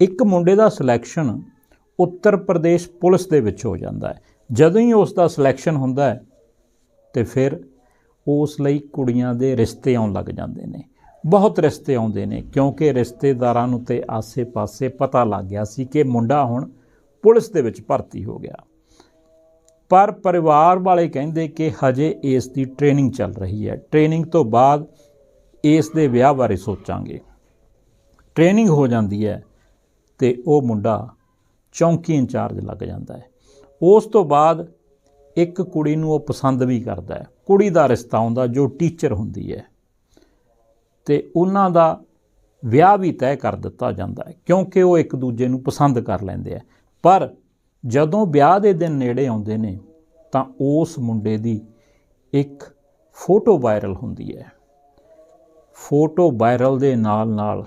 ਇੱਕ ਮੁੰਡੇ ਦਾ selection Uttar Pradesh police ਦੇ ਵਿੱਚ ਹੋ ਜਾਂਦਾ ਹੈ। ਜਦੋਂ ਹੀ ਉਸ ਦਾ ਸਿਲੈਕਸ਼ਨ ਹੁੰਦਾ ਹੈ ਤੇ ਫਿਰ ਉਸ ਲਈ ਕੁੜੀਆਂ ਦੇ ਰਿਸ਼ਤੇ ਆਉਣ ਲੱਗ ਜਾਂਦੇ ਨੇ। ਬਹੁਤ ਰਿਸ਼ਤੇ ਆਉਂਦੇ ਨੇ ਕਿਉਂਕਿ ਰਿਸ਼ਤੇਦਾਰਾਂ ਨੂੰ ਤੇ ਆਸੇ-ਪਾਸੇ ਪਤਾ ਲੱਗ ਗਿਆ ਸੀ ਕਿ ਮੁੰਡਾ ਹੁਣ ਪੁਲਿਸ ਦੇ ਵਿੱਚ ਭਰਤੀ ਹੋ ਗਿਆ। ਪਰ ਪਰਿਵਾਰ ਵਾਲੇ ਕਹਿੰਦੇ ਕਿ ਹਜੇ ਇਸ ਦੀ ਟ੍ਰੇਨਿੰਗ ਚੱਲ ਰਹੀ ਹੈ। ਟ੍ਰੇਨਿੰਗ ਤੋਂ ਬਾਅਦ ਇਸ ਦੇ ਵਿਆਹ ਬਾਰੇ ਸੋਚਾਂਗੇ। ਟ੍ਰੇਨਿੰਗ ਹੋ ਜਾਂਦੀ ਹੈ। ਤੇ ਉਹ ਮੁੰਡਾ ਚੌਂਕੀ ਇੰਚਾਰਜ ਲੱਗ ਜਾਂਦਾ ਹੈ। ਉਸ ਤੋਂ ਬਾਅਦ ਇੱਕ ਕੁੜੀ ਨੂੰ ਉਹ ਪਸੰਦ ਵੀ ਕਰਦਾ ਹੈ। ਕੁੜੀ ਦਾ ਰਿਸ਼ਤਾ ਹੁੰਦਾ, ਜੋ ਟੀਚਰ ਹੁੰਦੀ ਹੈ। ਤੇ ਉਹਨਾਂ ਦਾ ਵਿਆਹ ਵੀ ਤੈਅ ਕਰ ਦਿੱਤਾ ਜਾਂਦਾ ਹੈ, ਕਿਉਂਕਿ ਉਹ ਇੱਕ ਦੂਜੇ ਨੂੰ ਪਸੰਦ ਕਰ ਲੈਂਦੇ ਆ ਪਰ ਜਦੋਂ ਵਿਆਹ ਦੇ ਦਿਨ ਨੇੜੇ ਆਉਂਦੇ ਨੇ, ਤਾਂ ਉਸ ਮੁੰਡੇ ਦੀ ਇੱਕ ਫੋਟੋ ਵਾਇਰਲ ਹੁੰਦੀ ਹੈ। ਫੋਟੋ ਵਾਇਰਲ ਦੇ ਨਾਲ ਨਾਲ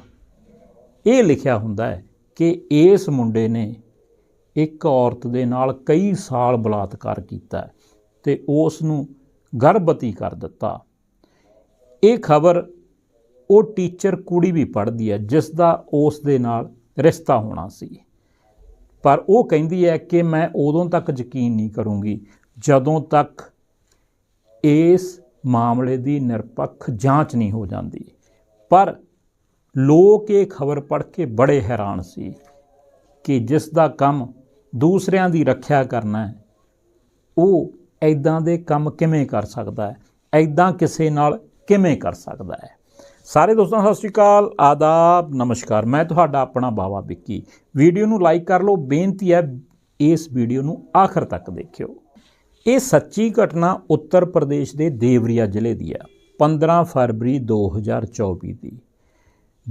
ਇਹ ਲਿਖਿਆ ਹੁੰਦਾ ਹੈ ਕਿ ਇਸ ਮੁੰਡੇ ਨੇ ਇੱਕ ਔਰਤ ਦੇ ਨਾਲ ਕਈ ਸਾਲ ਬਲਾਤਕਾਰ ਕੀਤਾ ਹੈ ਤੇ ਉਸ ਨੂੰ ਗਰਭਵਤੀ ਕਰ ਦਿੱਤਾ। ਇਹ ਖਬਰ ਉਹ ਟੀਚਰ ਕੁੜੀ ਵੀ ਪੜ੍ਹਦੀ ਹੈ ਜਿਸ ਦਾ ਉਸ ਦੇ ਨਾਲ ਰਿਸ਼ਤਾ ਹੋਣਾ ਸੀ। ਪਰ ਉਹ ਕਹਿੰਦੀ ਹੈ ਕਿ ਮੈਂ ਉਦੋਂ ਤੱਕ ਯਕੀਨ ਨਹੀਂ ਕਰੂੰਗੀ ਜਦੋਂ ਤੱਕ ਇਸ ਮਾਮਲੇ ਦੀ ਨਿਰਪੱਖ ਜਾਂਚ ਨਹੀਂ ਹੋ ਜਾਂਦੀ। ਪਰ ਲੋਕ ਇਹ ਖਬਰ ਪੜ੍ਹ ਕੇ ਬੜੇ ਹੈਰਾਨ ਸੀ ਕਿ ਜਿਸ ਦਾ ਕੰਮ ਦੂਸਰਿਆਂ ਦੀ ਰੱਖਿਆ ਕਰਨਾ ਹੈ, ਉਹ ਐਦਾਂ ਦੇ ਕੰਮ ਕਿਵੇਂ ਕਰ ਸਕਦਾ ਹੈ ਐਦਾਂ ਕਿਸੇ ਨਾਲ ਕਿਵੇਂ ਕਰ ਸਕਦਾ ਹੈ। ਸਾਰੇ ਦੋਸਤਾਂ, ਸਤਿ ਸ਼੍ਰੀ ਅਕਾਲ, ਆਦਾਬ, ਨਮਸਕਾਰ। ਮੈਂ ਤੁਹਾਡਾ ਆਪਣਾ ਬਾਵਾ ਵਿੱਕੀ। ਵੀਡੀਓ ਨੂੰ ਲਾਈਕ ਕਰ ਲਓ। ਬੇਨਤੀ ਹੈ, ਇਸ ਵੀਡੀਓ ਨੂੰ ਆਖਰ ਤੱਕ ਦੇਖਿਓ। ਇਹ ਸੱਚੀ ਘਟਨਾ ਉੱਤਰ ਪ੍ਰਦੇਸ਼ ਦੇ ਦੇਵਰੀਆ ਜ਼ਿਲ੍ਹੇ ਦੀ ਹੈ 15 ਫਰਵਰੀ 2024 ਦੀ।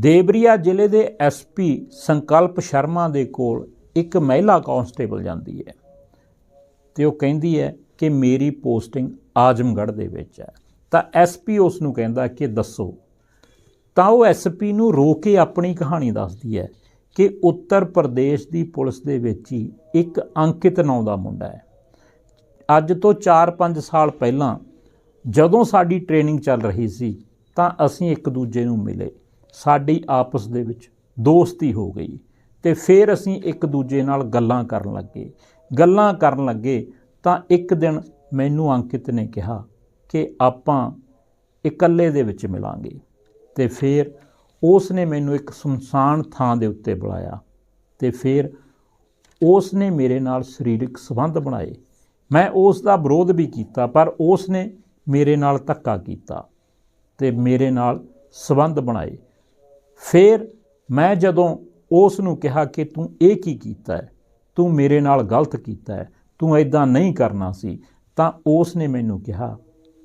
ਦੇਵਰੀਆ ਜ਼ਿਲ੍ਹੇ ਦੇ ਐਸਪੀ ਸੰਕਲਪ ਸ਼ਰਮਾ ਦੇ ਕੋਲ ਇੱਕ ਮਹਿਲਾ ਕਾਂਸਟੇਬਲ ਜਾਂਦੀ ਹੈ ਤੇ ਉਹ ਕਹਿੰਦੀ ਹੈ ਕਿ ਮੇਰੀ ਪੋਸਟਿੰਗ ਆਜਮਗੜ੍ਹ ਦੇ ਵਿੱਚ ਹੈ। ਤਾਂ ਐਸਪੀ ਉਸ ਨੂੰ ਕਹਿੰਦਾ ਕਿ ਦੱਸੋ, ਤਾਂ ਉਹ ਐਸਪੀ ਨੂੰ ਰੋ ਕੇ ਆਪਣੀ ਕਹਾਣੀ ਦੱਸਦੀ ਹੈ ਕਿ ਉੱਤਰ ਪ੍ਰਦੇਸ਼ ਦੀ ਪੁਲਿਸ ਦੇ ਵਿੱਚ ਹੀ ਇੱਕ ਅੰਕਿਤ ਨਾਂ ਦਾ ਮੁੰਡਾ ਹੈ। ਅੱਜ ਤੋਂ 4-5 ਸਾਲ ਪਹਿਲਾਂ ਜਦੋਂ ਸਾਡੀ ਟ੍ਰੇਨਿੰਗ ਚੱਲ ਰਹੀ ਸੀ ਤਾਂ ਅਸੀਂ ਇੱਕ ਦੂਜੇ ਨੂੰ ਮਿਲੇ। ਸਾਡੀ ਆਪਸ ਦੇ ਵਿੱਚ ਦੋਸਤੀ ਹੋ ਗਈ ਤੇ ਫਿਰ ਅਸੀਂ ਇੱਕ ਦੂਜੇ ਨਾਲ ਗੱਲਾਂ ਕਰਨ ਲੱਗੇ। ਗੱਲਾਂ ਕਰਨ ਲੱਗੇ ਤਾਂ ਇੱਕ ਦਿਨ ਮੈਨੂੰ ਅੰਕਿਤ ਨੇ ਕਿਹਾ ਕਿ ਆਪਾਂ ਇਕੱਲੇ ਦੇ ਵਿੱਚ ਮਿਲਾਂਗੇ ਤੇ ਫਿਰ ਉਸ ਨੇ ਮੈਨੂੰ ਇੱਕ ਸੁਨਸਾਨ ਥਾਂ ਦੇ ਉੱਤੇ ਬੁਲਾਇਆ ਤੇ ਫਿਰ ਉਸ ਨੇ ਮੇਰੇ ਨਾਲ ਸਰੀਰਕ ਸੰਬੰਧ ਬਣਾਏ। ਮੈਂ ਉਸ ਦਾ ਵਿਰੋਧ ਵੀ ਕੀਤਾ, ਪਰ ਉਸ ਨੇ ਮੇਰੇ ਨਾਲ ਧੱਕਾ ਕੀਤਾ ਤੇ ਮੇਰੇ ਨਾਲ ਸੰਬੰਧ ਬਣਾਏ। ਫਿਰ ਮੈਂ ਜਦੋਂ ਉਸ ਨੂੰ ਕਿਹਾ ਕਿ ਤੂੰ ਇਹ ਕੀ ਕੀਤਾ ਹੈ? ਤੂੰ ਮੇਰੇ ਨਾਲ ਗਲਤ ਕੀਤਾ ਹੈ। ਤੂੰ ਐਦਾਂ ਨਹੀਂ ਕਰਨਾ ਸੀ। ਤਾਂ ਉਸ ਨੇ ਮੈਨੂੰ ਕਿਹਾ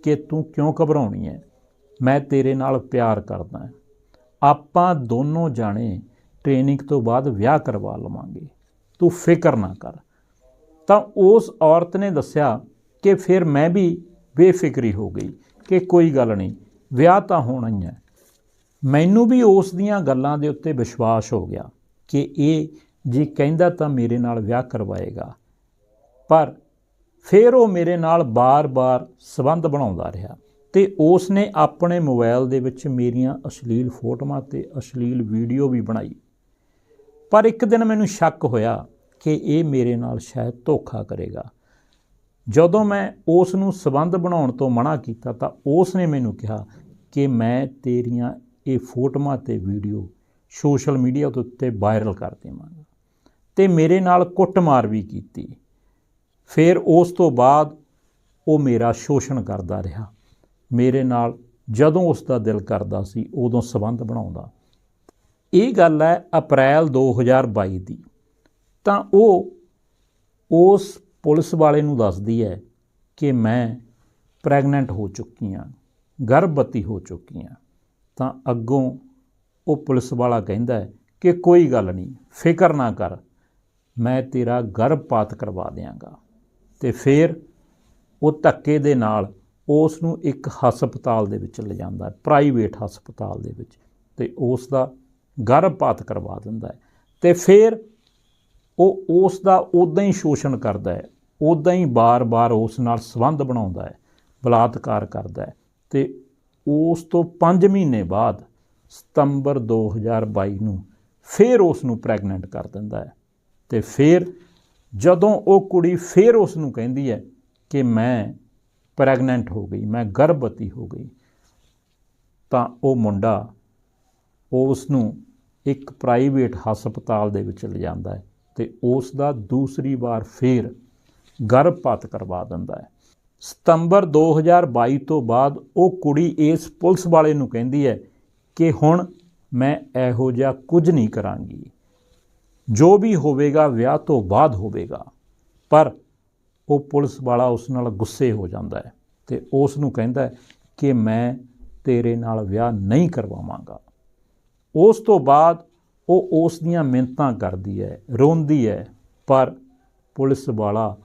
ਕਿ ਤੂੰ ਕਿਉਂ ਘਬਰਾਉਣੀ ਹੈ? ਮੈਂ ਤੇਰੇ ਨਾਲ ਪਿਆਰ ਕਰਦਾ ਹਾਂ। ਆਪਾਂ ਦੋਨੋਂ ਜਾਣੇ ਟ੍ਰੇਨਿੰਗ ਤੋਂ ਬਾਅਦ ਵਿਆਹ ਕਰਵਾ ਲਵਾਂਗੇ। ਤੂੰ ਫਿਕਰ ਨਾ ਕਰ। ਤਾਂ ਉਸ ਔਰਤ ਨੇ ਦੱਸਿਆ ਕਿ ਫਿਰ ਮੈਂ ਵੀ ਬੇਫਿਕਰੀ ਹੋ ਗਈ ਕਿ ਕੋਈ ਗੱਲ ਨਹੀਂ, ਵਿਆਹ ਤਾਂ ਹੋਣਾ ਹੀ ਹੈ। ਮੈਨੂੰ ਵੀ ਉਸ ਦੀਆਂ ਗੱਲਾਂ ਦੇ ਉੱਤੇ ਵਿਸ਼ਵਾਸ ਹੋ ਗਿਆ ਕਿ ਇਹ ਜੇ ਕਹਿੰਦਾ ਤਾਂ ਮੇਰੇ ਨਾਲ ਵਿਆਹ ਕਰਵਾਏਗਾ। ਪਰ ਫਿਰ ਉਹ ਮੇਰੇ ਨਾਲ ਬਾਰ-ਬਾਰ ਸਬੰਧ ਬਣਾਉਂਦਾ ਰਿਹਾ ਤੇ ਉਸ ਨੇ ਆਪਣੇ ਮੋਬਾਈਲ ਦੇ ਵਿੱਚ ਮੇਰੀਆਂ ਅਸ਼ਲੀਲ ਫੋਟੋਆਂ ਤੇ ਅਸ਼ਲੀਲ ਵੀਡੀਓ ਵੀ ਬਣਾਈ। ਪਰ ਇੱਕ ਦਿਨ ਮੈਨੂੰ ਸ਼ੱਕ ਹੋਇਆ ਕਿ ਇਹ ਮੇਰੇ ਨਾਲ ਸ਼ਾਇਦ ਧੋਖਾ ਕਰੇਗਾ। ਜਦੋਂ ਮੈਂ ਉਸ ਨੂੰ ਸਬੰਧ ਬਣਾਉਣ ਤੋਂ ਮਨਾ ਕੀਤਾ ਤਾਂ ਉਸ ਨੇ ਮੈਨੂੰ ਕਿਹਾ ਕਿ ਮੈਂ ਤੇਰੀਆਂ ਇਹ ਫੋਟੋਆਂ ਤੇ ਵੀਡੀਓ ਸੋਸ਼ਲ ਮੀਡੀਆ ਦੇ ਉੱਤੇ ਵਾਇਰਲ ਕਰ ਦੇਵਾਂਗਾ। ਤੇ ਮੇਰੇ ਨਾਲ ਕੁੱਟਮਾਰ ਵੀ ਕੀਤੀ। ਫਿਰ ਉਸ ਤੋਂ ਬਾਅਦ ਉਹ ਮੇਰਾ ਸ਼ੋਸ਼ਣ ਕਰਦਾ ਰਿਹਾ। ਮੇਰੇ ਨਾਲ ਜਦੋਂ ਉਸ ਦਾ ਦਿਲ ਕਰਦਾ ਸੀ, ਉਦੋਂ ਸਬੰਧ ਬਣਾਉਂਦਾ। ਇਹ ਗੱਲ ਹੈ ਅਪ੍ਰੈਲ 2022 ਦੀ। ਤਾਂ ਉਹ ਉਸ ਪੁਲਿਸ ਵਾਲੇ ਨੂੰ ਦੱਸਦੀ ਹੈ ਕਿ ਮੈਂ ਪ੍ਰੈਗਨੈਂਟ ਹੋ ਚੁੱਕੀ ਹਾਂ, ਗਰਭਵਤੀ ਹੋ ਚੁੱਕੀ ਹਾਂ। ਤਾਂ ਅੱਗੋਂ ਉਹ ਪੁਲਿਸ ਵਾਲਾ ਕਹਿੰਦਾ ਹੈ ਕਿ ਕੋਈ ਗੱਲ ਨਹੀਂ, ਫਿਕਰ ਨਾ ਕਰ, ਮੈਂ ਤੇਰਾ ਗਰਭਪਾਤ ਕਰਵਾ ਦਿਆਂਗਾ। ਤੇ ਫਿਰ ਉਹ ਧੱਕੇ ਦੇ ਨਾਲ ਉਸ ਨੂੰ ਇੱਕ ਹਸਪਤਾਲ ਦੇ ਵਿੱਚ ਲਿਜਾਂਦਾ ਹੈ, ਪ੍ਰਾਈਵੇਟ ਹਸਪਤਾਲ ਦੇ ਵਿੱਚ, ਤੇ ਉਸ ਦਾ ਗਰਭਪਾਤ ਕਰਵਾ ਦਿੰਦਾ ਹੈ। ਤੇ ਫਿਰ ਉਹ ਉਸ ਦਾ ਉਦਾਂ ਹੀ ਸ਼ੋਸ਼ਣ ਕਰਦਾ ਹੈ, ਉਦਾਂ ਹੀ ਬਾਰ-ਬਾਰ ਉਸ ਨਾਲ ਸੰਬੰਧ ਬਣਾਉਂਦਾ ਹੈ, ਬਲਾਤਕਾਰ ਕਰਦਾ ਹੈ, ਤੇ ਉਸ ਤੋਂ 5 ਮਹੀਨੇ ਬਾਅਦ ਸਤੰਬਰ 2022 ਨੂੰ ਫਿਰ ਉਸ ਨੂੰ ਪ੍ਰੈਗਨੈਂਟ ਕਰ ਦਿੰਦਾ ਹੈ। ਤੇ ਫਿਰ ਜਦੋਂ ਉਹ ਕੁੜੀ ਫਿਰ ਉਸ ਨੂੰ ਕਹਿੰਦੀ ਹੈ ਕਿ ਮੈਂ ਪ੍ਰੈਗਨੈਂਟ ਹੋ ਗਈ, ਮੈਂ ਗਰਭਵਤੀ ਹੋ ਗਈ, ਤਾਂ ਉਹ ਮੁੰਡਾ ਉਸ ਨੂੰ ਇੱਕ ਪ੍ਰਾਈਵੇਟ ਹਸਪਤਾਲ ਦੇ ਵਿੱਚ ਲਿਜਾਂਦਾ ਹੈ ਤੇ ਉਸ ਦਾ ਦੂਸਰੀ ਵਾਰ ਫੇਰ ਗਰਭਪਾਤ ਕਰਵਾ ਦਿੰਦਾ ਹੈ। ਸਤੰਬਰ 2022 ਤੋਂ ਬਾਅਦ ਉਹ ਕੁੜੀ ਇਸ ਪੁਲਿਸ ਵਾਲੇ ਨੂੰ ਕਹਿੰਦੀ ਹੈ ਕਿ ਹੁਣ ਮੈਂ ਇਹੋ ਜਿਹਾ ਕੁਝ ਨਹੀਂ ਕਰਾਂਗੀ। ਜੋ ਵੀ ਹੋਵੇਗਾ, ਵਿਆਹ ਤੋਂ ਬਾਅਦ ਹੋਵੇਗਾ। ਪਰ ਉਹ ਪੁਲਿਸ ਵਾਲਾ ਉਸ ਨਾਲ ਗੁੱਸੇ ਹੋ ਜਾਂਦਾ ਹੈ ਤੇ ਉਸ ਨੂੰ ਕਹਿੰਦਾ ਕਿ ਮੈਂ ਤੇਰੇ ਨਾਲ ਵਿਆਹ ਨਹੀਂ ਕਰਵਾਵਾਂਗਾ। ਉਸ ਤੋਂ ਬਾਅਦ ਉਹ ਉਸ ਦੀਆਂ ਮਿੰਨਤਾਂ ਕਰਦੀ ਹੈ, ਰੋਂਦੀ ਹੈ, ਪਰ ਪੁਲਿਸ ਵਾਲਾ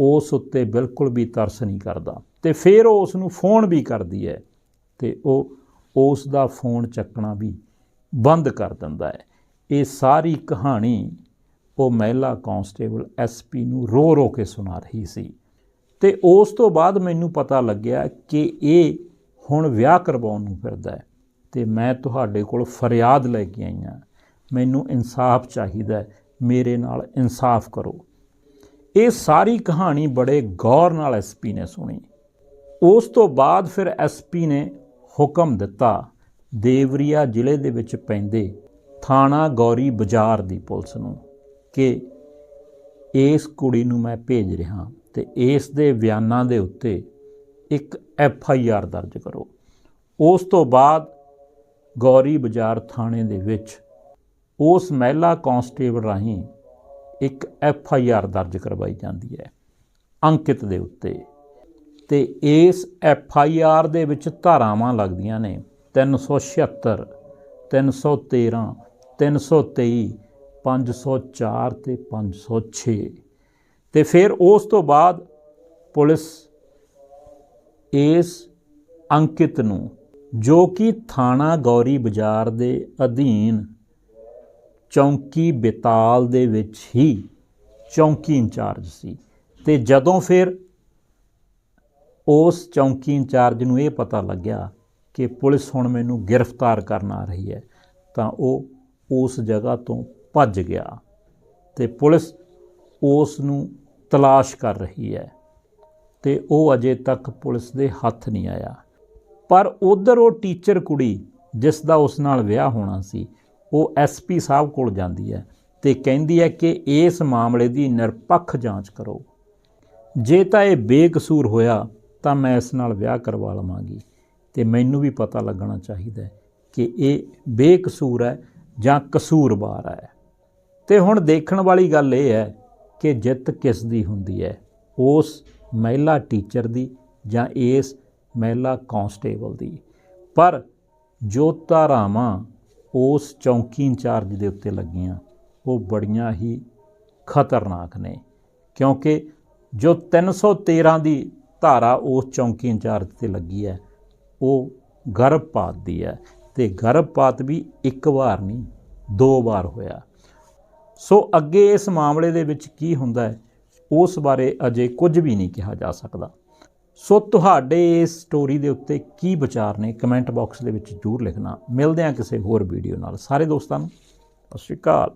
ਉਸ ਉੱਤੇ ਬਿਲਕੁਲ ਵੀ ਤਰਸ ਨਹੀਂ ਕਰਦਾ। ਤੇ ਫਿਰ ਉਹ ਉਸ ਨੂੰ ਫੋਨ ਵੀ ਕਰਦੀ ਹੈ ਤੇ ਉਹ ਉਸ ਦਾ ਫੋਨ ਚੱਕਣਾ ਵੀ ਬੰਦ ਕਰ ਦਿੰਦਾ ਹੈ। ਇਹ ਸਾਰੀ ਕਹਾਣੀ ਉਹ ਮਹਿਲਾ ਕਾਂਸਟੇਬਲ ਐਸਪੀ ਨੂੰ ਰੋ ਰੋ ਕੇ ਸੁਣਾ ਰਹੀ ਸੀ। ਤੇ ਉਸ ਤੋਂ ਬਾਅਦ ਮੈਨੂੰ ਪਤਾ ਲੱਗਿਆ ਕਿ ਇਹ ਹੁਣ ਵਿਆਹ ਕਰਵਾਉਣ ਨੂੰ ਫਿਰਦਾ ਹੈ ਤੇ ਮੈਂ ਤੁਹਾਡੇ ਕੋਲ ਫਰਿਆਦ ਲੈ ਕੇ ਆਈ ਹਾਂ। ਮੈਨੂੰ ਇਨਸਾਫ ਚਾਹੀਦਾ ਹੈ। ਮੇਰੇ ਨਾਲ ਇਨਸਾਫ ਕਰੋ। ਇਹ ਸਾਰੀ ਕਹਾਣੀ ਬੜੇ ਗੌਰ ਨਾਲ ਐਸਪੀ ਨੇ ਸੁਣੀ। ਉਸ ਤੋਂ ਬਾਅਦ ਫਿਰ ਐਸਪੀ ਨੇ ਹੁਕਮ ਦਿੱਤਾ, ਦੇਵਰੀਆ ਜ਼ਿਲ੍ਹੇ ਦੇ ਵਿੱਚ ਪੈਂਦੇ ਥਾਣਾ ਗੌਰੀ ਬਾਜ਼ਾਰ ਦੀ ਪੁਲਿਸ ਨੂੰ ਕਿ ਇਸ ਕੁੜੀ ਨੂੰ ਮੈਂ ਭੇਜ ਰਿਹਾ ਤੇ ਇਸ ਦੇ ਬਿਆਨਾਂ ਦੇ ਉੱਤੇ ਇੱਕ ਐਫ ਆਈ ਆਰ ਦਰਜ ਕਰੋ। ਉਸ ਤੋਂ ਬਾਅਦ ਗੌਰੀ ਬਾਜ਼ਾਰ ਥਾਣੇ ਦੇ ਵਿੱਚ ਉਸ ਮਹਿਲਾ ਕਾਂਸਟੇਬਲ ਰਾਹੀਂ ਇੱਕ ਐਫ ਆਈ ਆਰ ਦਰਜ ਕਰਵਾਈ ਜਾਂਦੀ ਹੈ ਅੰਕਿਤ ਦੇ ਉੱਤੇ। ਤੇ ਇਸ ਐਫ ਆਈ ਆਰ ਦੇ ਵਿੱਚ ਧਾਰਾਵਾਂ ਲੱਗਦੀਆਂ ਨੇ। 376 313 323 504 ਤੇ 506 ਤੇ ਫਿਰ ਉਸ ਤੋਂ ਬਾਅਦ ਪੁਲਿਸ ਇਸ ਅੰਕਿਤ ਨੂੰ ਜੋ ਕਿ ਥਾਣਾ ਗੌਰੀ ਬਾਜ਼ਾਰ ਦੇ ਅਧੀਨ ਚੌਂਕੀ ਬੇਤਾਲ ਦੇ ਵਿੱਚ ਹੀ ਚੌਂਕੀ ਇੰਚਾਰਜ ਸੀ। ਤੇ ਜਦੋਂ ਫਿਰ ਉਸ ਚੌਂਕੀ ਇੰਚਾਰਜ ਨੂੰ ਇਹ ਪਤਾ ਲੱਗਿਆ ਕਿ ਪੁਲਿਸ ਹੁਣ ਮੈਨੂੰ ਗ੍ਰਿਫਤਾਰ ਕਰਨ ਆ ਰਹੀ ਹੈ, ਤਾਂ ਉਹ ਉਸ ਜਗ੍ਹਾ ਤੋਂ ਭੱਜ ਗਿਆ ਤੇ ਪੁਲਿਸ ਉਸ ਨੂੰ ਤਲਾਸ਼ ਕਰ ਰਹੀ ਹੈ ਤੇ ਉਹ ਅਜੇ ਤੱਕ ਪੁਲਿਸ ਦੇ ਹੱਥ ਨਹੀਂ ਆਇਆ। ਪਰ ਉਧਰ ਉਹ ਟੀਚਰ ਕੁੜੀ, ਜਿਸ ਦਾ ਉਸ ਨਾਲ ਵਿਆਹ ਹੋਣਾ ਸੀ ਉਹ ਐਸਪੀ ਸਾਹਿਬ ਕੋਲ ਜਾਂਦੀ ਹੈ ਤੇ ਕਹਿੰਦੀ ਹੈ ਕਿ ਇਸ ਮਾਮਲੇ ਦੀ ਨਿਰਪੱਖ ਜਾਂਚ ਕਰੋ। ਜੇ ਤਾਂ ਇਹ ਬੇਕਸੂਰ ਹੋਇਆ ਤਾਂ ਮੈਂ ਇਸ ਨਾਲ ਵਿਆਹ ਕਰਵਾ ਲਵਾਂਗੀ ਤੇ ਮੈਨੂੰ ਵੀ ਪਤਾ ਲੱਗਣਾ ਚਾਹੀਦਾ ਕਿ ਇਹ ਬੇਕਸੂਰ ਹੈ ਜਾਂ ਕਸੂਰਵਾਰ ਹੈ। ਤੇ ਹੁਣ ਦੇਖਣ ਵਾਲੀ ਗੱਲ ਇਹ ਹੈ ਕਿ ਜਿੱਤ ਕਿਸ ਦੀ ਹੁੰਦੀ ਹੈ? ਉਸ ਮਹਿਲਾ ਟੀਚਰ ਦੀ ਜਾਂ ਇਸ ਮਹਿਲਾ ਕਾਂਸਟੇਬਲ ਦੀ? ਪਰ ਜੋ ਉਸ ਚੌਂਕੀ ਇੰਚਾਰਜ ਦੇ ਉੱਤੇ ਲੱਗੀਆਂ, ਉਹ ਬੜੀਆਂ ਹੀ ਖਤਰਨਾਕ ਨੇ, ਕਿਉਂਕਿ ਜੋ 313 ਦੀ ਧਾਰਾ ਉਸ ਚੌਂਕੀ ਇੰਚਾਰਜ ਤੇ ਲੱਗੀ ਹੈ, ਉਹ ਗਰਭਪਾਤ ਦੀ ਹੈ ਤੇ ਗਰਭਪਾਤ ਵੀ ਇੱਕ ਵਾਰ ਨਹੀਂ, ਦੋ ਵਾਰ ਹੋਇਆ। ਸੋ ਅੱਗੇ ਇਸ ਮਾਮਲੇ ਦੇ ਵਿੱਚ ਕੀ ਹੁੰਦਾ ਹੈ, ਉਸ ਬਾਰੇ ਅਜੇ ਕੁਝ ਵੀ ਨਹੀਂ ਕਿਹਾ ਜਾ ਸਕਦਾ। ਸੋ ਤੁਹਾਡੇ ਇਸ ਸਟੋਰੀ ਦੇ ਉੱਤੇ ਕੀ ਵਿਚਾਰ ਨੇ? ਕਮੈਂਟ ਬਾਕਸ ਦੇ ਵਿੱਚ ਜ਼ਰੂਰ ਲਿਖਣਾ। ਮਿਲਦੇ ਹਾਂ ਕਿਸੇ ਹੋਰ ਵੀਡੀਓ ਨਾਲ। ਸਾਰੇ ਦੋਸਤਾਂ ਨੂੰ, ਸਤਿ ਸ਼੍ਰੀ ਅਕਾਲ।